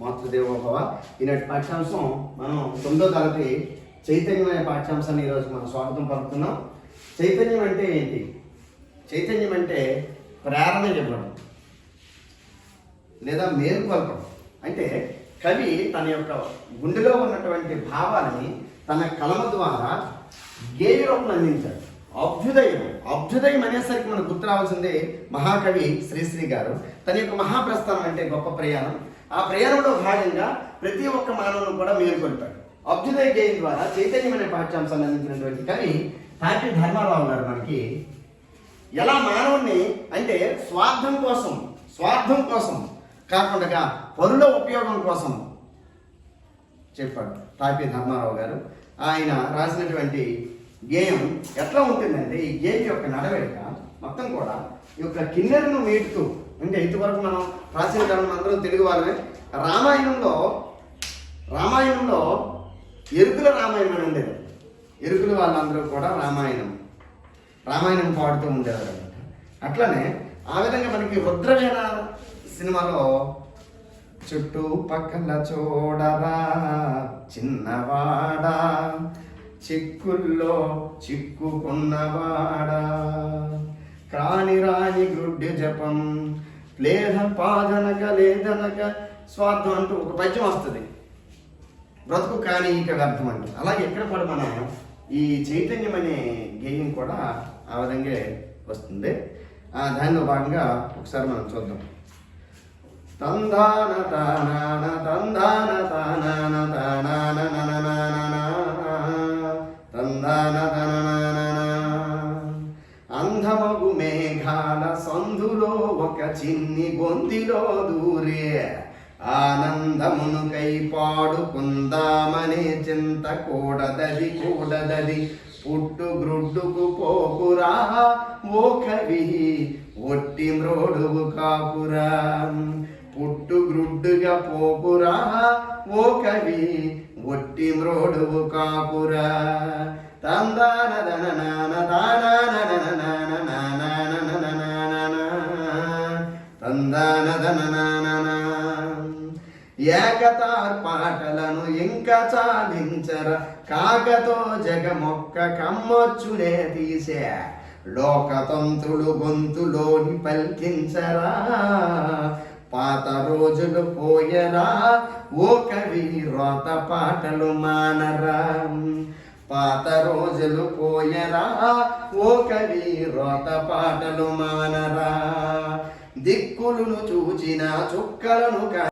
మాతృదేవోభవ ఈనాటి పాఠ్యాంశం మనం తొమ్మిదో తరగతి చైతన్యం అనే పాఠ్యాంశాన్ని ఈరోజు మనం స్వాగతం పలుకుతున్నాం. చైతన్యం అంటే ఏంటి? చైతన్యం అంటే ప్రేరణ ఇవ్వడం లేదా మేలుకొల్పడం. అంటే కవి తన యొక్క గుండెలో ఉన్నటువంటి భావాన్ని తన కలమ ద్వారా గేయ రూపం అందించాడు. అభ్యుదయం అభ్యుదయం అనేసరికి మనకు గుర్తు రావాల్సిందే మహాకవి శ్రీశ్రీ గారు. తన యొక్క మహాప్రస్థానం అంటే గొప్ప ప్రయాణం. ఆ ప్రయాణంలో భాగంగా ప్రతి ఒక్క మానవుని కూడా మేలుకొల్పాడు అభ్యుదయ గేయం ద్వారా చైతన్యం అనే పాఠ్యాంశాన్ని అందించినటువంటి కవి తాటి ధర్మారావు గారు మనకి ఎలా మానవుణ్ణి అంటే స్వార్థం కోసం స్వార్థం కోసం కాకుండా పనుల ఉపయోగం కోసం చెప్పాడు తాపి ధర్మారావు గారు. ఆయన రాసినటువంటి గేయం ఎట్లా ఉంటుందంటే ఈ గేయం యొక్క నడవడిక మొత్తం కూడా ఈ యొక్క కిన్నెరను మీటుతూ అంటే ఇంతవరకు మనం ప్రాచీన కాలం అందరం తెలుగు వాళ్ళమే రామాయణంలో రామాయణంలో ఎరుకుల రామాయణం అని ఉండేది. ఎరుకుల వాళ్ళందరూ కూడా రామాయణం రామాయణం పాడుతూ ఉండేవారు అనమాట అట్లనే ఆ విధంగా మనకి రుద్రవీణ సినిమాలో చుట్టూ పక్కల చూడరా చిన్నవాడా చిక్కుల్లో చిక్కుకున్నవాడా. కాని రాని గుడ్డి జపం లేద పాదనక లేదనక స్వార్థం అంటూ ఒక పద్యం వస్తుంది. బ్రతుకు కానీ ఇక్కడ అర్థం అంటే అలాగే ఎక్కడ కూడా మనం ఈ చైతన్యం అనే గేయం కూడా ఆ విధంగా వస్తుంది. ఆ దానిలో భాగంగా ఒకసారి మనం చూద్దాం. తందాన తానాన తందాన ఒక చిన్ని గొంతిలో దూరే ఆనందమునుకై పాడుకుందామనే చింత కూడదది కూడదది. పుట్టు గ్రుడ్డుకు పోకురా ఓ కవి ఒట్టి మ్రోడువు కాకురా పుట్టు గ్రుడ్డుగా పోకురా ఓ కవి ఒట్టి మ్రోడువు కాకురా తందానదన దననాన ఏకతార్ పాటలను ఇంకా చాలించర. కాకతో జగమొక్క కమ్మొచ్చునే తీసే. లోకతంత్రులు గొంతులోని పల్కించరా. పాత రోజులు పోయరా ఓ కవి రోత పాటలు మానరా. పాత రోజులు పోయరా ఓ కవి రోత పాటలు మానరా. దిక్కులను చూచిన చుక్కలను